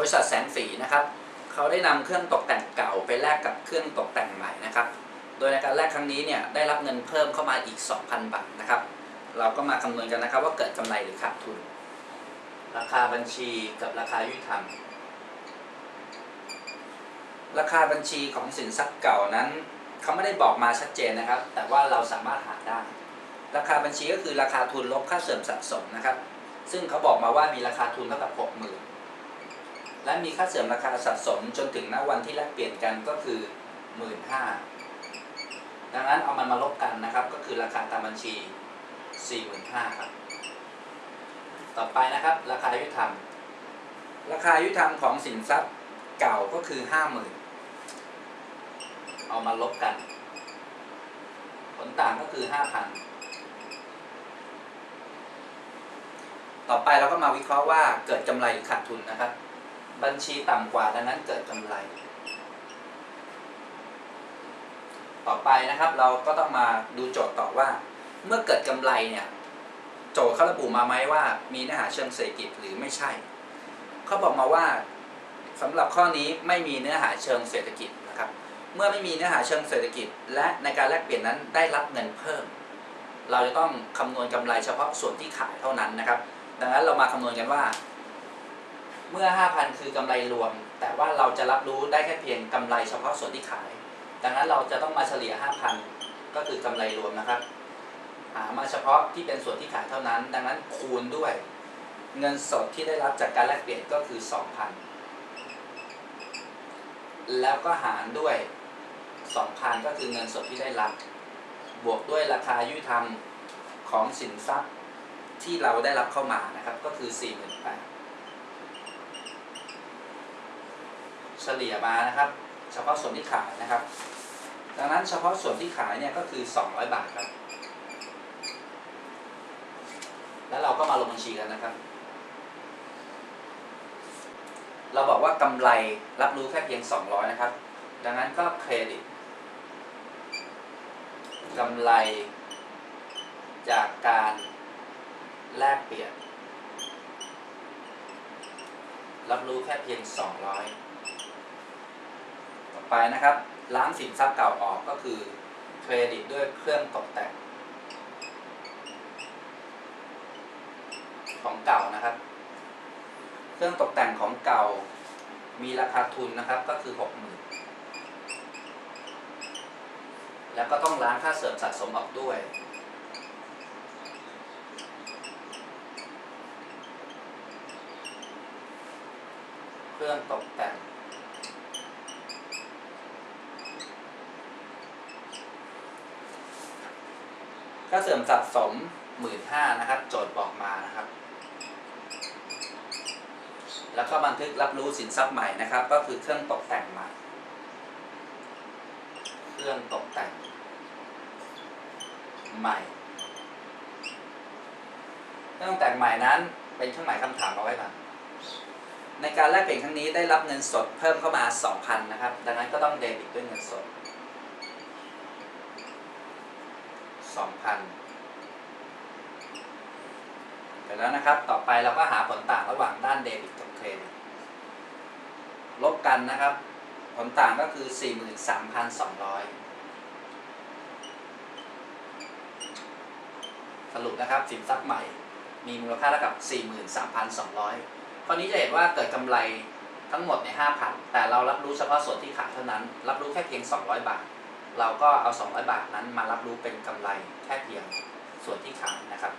บริษัทแสงสีนะครับเขาได้นำเครื่องตกแต่งเก่าไปแลกกับเครื่องตกแต่งใหม่นะครับ โดยในการแลกครั้งนี้เนี่ยได้รับเงินเพิ่มเข้ามาอีก 2,000 บาทนะครับ เราก็มาคำนวณกันนะครับ ว่าเกิดกำไรหรือขาดทุน ราคาบัญชีกับราคายุติธรรม ราคาบัญชีของสินทรัพย์เก่านั้นเขาไม่ได้บอกมาชัดเจนนะครับ แต่ว่าเราสามารถหาได้ ราคาบัญชีก็คือราคาทุนลบค่าเสื่อมสะสมนะครับ ซึ่งเขาบอกมาว่ามีราคาทุนเท่ากับ60,000 และมีค่าเสื่อมราคาสะสมจนถึงณวันที่แลกเปลี่ยนกันก็คือ 15,000ดังนั้นเอามันมาลบกันนะครับ ก็คือราคาตามบัญชี 45,000ครับ ต่อไปนะครับ ราคายุติธรรม ราคายุติธรรมของสินทรัพย์เก่าก็คือ 50,000 เอามาลบกัน ผลต่างก็คือ 5,000 ต่อไปเราก็มาวิเคราะห์ว่าเกิดกำไรหรือขาดทุนนะครับ บัญชีต่ำกว่าดังนั้นเกิดกำไร ต่อไปนะครับเราก็ต้องมาดูโจทย์ต่อว่า เมื่อเกิดกำไรเนี่ย โจทย์เขาระบุมาไหมว่า มีเนื้อหาเชิงเศรษฐกิจหรือไม่ใช่ เขาบอกมาว่าสำหรับข้อนี้ไม่มีเนื้อหาเชิงเศรษฐกิจนะครับ เมื่อไม่มีเนื้อหาเชิงเศรษฐกิจ และในการแลกเปลี่ยนนั้นได้รับเงินเพิ่ม เราจะต้องคำนวณกำไรเฉพาะส่วนที่ขายเท่านั้นนะครับ ดังนั้นเรามาคำนวณกันว่า เมื่อ 5,000 คือกำไรรวม แต่ว่าเราจะรับรู้ได้แค่เพียงกำไรเฉพาะส่วนที่ขาย ดังนั้นเราจะต้องมาเฉลี่ย 5,000 ก็คือกำไรรวมนะครับ หามาเฉพาะที่เป็นส่วนที่ขายเท่านั้น ดังนั้นคูณด้วย เงินสดที่ได้รับจากการแลกเปลี่ยนก็คือ 2,000 แล้วก็หารด้วย 2,000 ก็คือเงินสดที่ได้รับบวกด้วยราคายุติธรรมของสินทรัพย์ที่เราได้รับเข้ามานะครับ ก็คือ 48,000 เฉลี่ยมานะครับ เฉพาะส่วนที่ขายนะครับ ดังนั้นเฉพาะส่วนที่ขายเนี่ยก็คือ 200 บาทครับ แล้วเราก็มาลงบัญชีกันนะครับ เราบอกว่ากำไรรับรู้แค่เพียง 200 นะครับ ดังนั้นก็เครดิตกำไรจากการแลกเปลี่ยน รับรู้แค่เพียง 200ต่อ ไปนะครับ ล้างสินทรัพย์เก่าออกก็คือเครดิตด้วยเครื่องตกแต่งของเก่านะครับ เครื่องตกแต่งของเก่ามีราคาทุนนะครับก็คือหกหมื่นแล้วก็ต้องล้างค่าเสริมสะสมออกด้วย เครื่องตกแต่ง ค่าเสื่อมสะสมหมื่นห้านะครับ โจทย์บอกมานะครับ แล้วก็บันทึกรับรู้สินทรัพย์ใหม่นะครับ ก็คือเครื่องตกแต่งใหม่ เครื่องตกแต่ง ใหม่เครื่องตกแต่งใหม่นั้น เป็นเครื่องหมายคำถามเอาไว้ก่อนในการแลกเปลี่ยนครั้งนี้ได้รับเงินสดเพิ่มเข้ามา 2,000 นะครับ ดังนั้นก็ต้องเดบิตด้วยเงินสด 2,000เสร็จแล้วนะครับ ต่อไปเราก็หาผลต่างระหว่างด้านเดบิตกับเครดิตลบกันนะครับ ผลต่างก็คือ 43,200 สรุปนะครับสินทรัพย์ใหม่ มีมูลค่าเท่ากับ 43,200ข้อนี้จะเห็นว่าเกิดกำไรทั้งหมดใน 5,000 แต่เรารับรู้เฉพาะส่วนที่ขายเท่านั้น รับรู้แค่เพียง 200 บาท เราก็เอา 200 บาทนั้นมารับรู้เป็นกำไรแค่เพียงส่วนที่ขายนะครับ